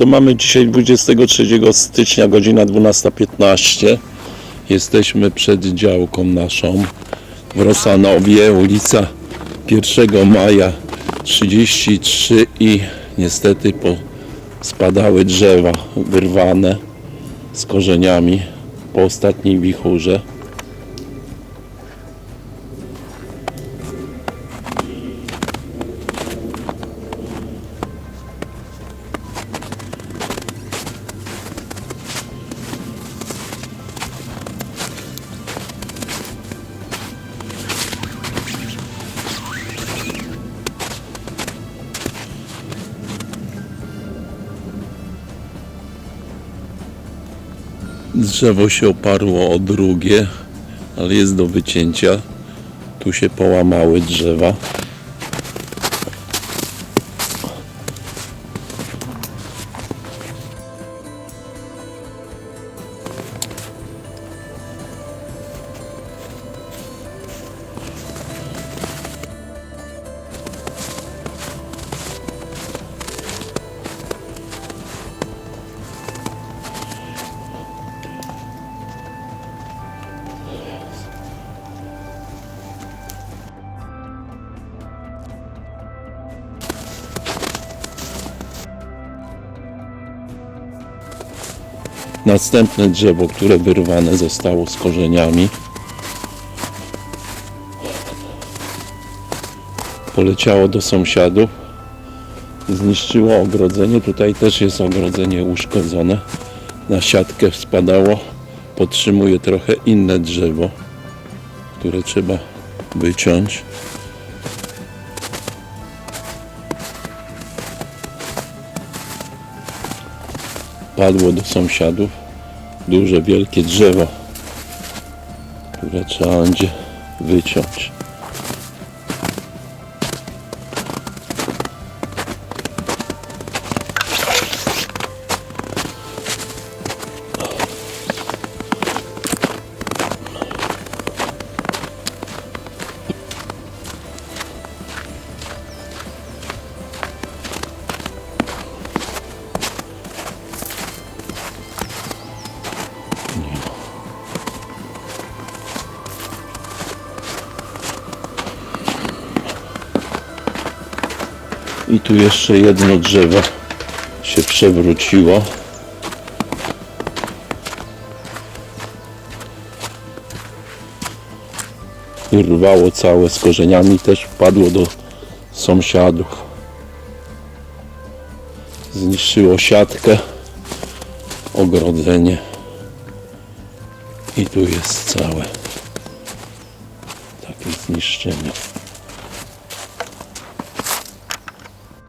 To mamy dzisiaj 23 stycznia, godzina 12.15. Jesteśmy przed działką naszą w Rosanowie, ulica 1 maja 33 i niestety po spadały drzewa wyrwane z korzeniami po ostatniej wichurze. Drzewo się oparło o drugie, ale jest do wycięcia. Tu się połamały drzewa. Następne drzewo, które wyrwane zostało z korzeniami. Poleciało do sąsiadów. Zniszczyło ogrodzenie. Tutaj też jest ogrodzenie uszkodzone. Na siatkę spadało. Podtrzymuje trochę inne drzewo, które trzeba wyciąć. Padło do sąsiadów duże, wielkie drzewo, które trzeba będzie wyciąć. I tu jeszcze jedno drzewo się przewróciło. I rwało całe z korzeniami, też wpadło do sąsiadów. Zniszczyło siatkę, ogrodzenie. I tu jest całe takie zniszczenie.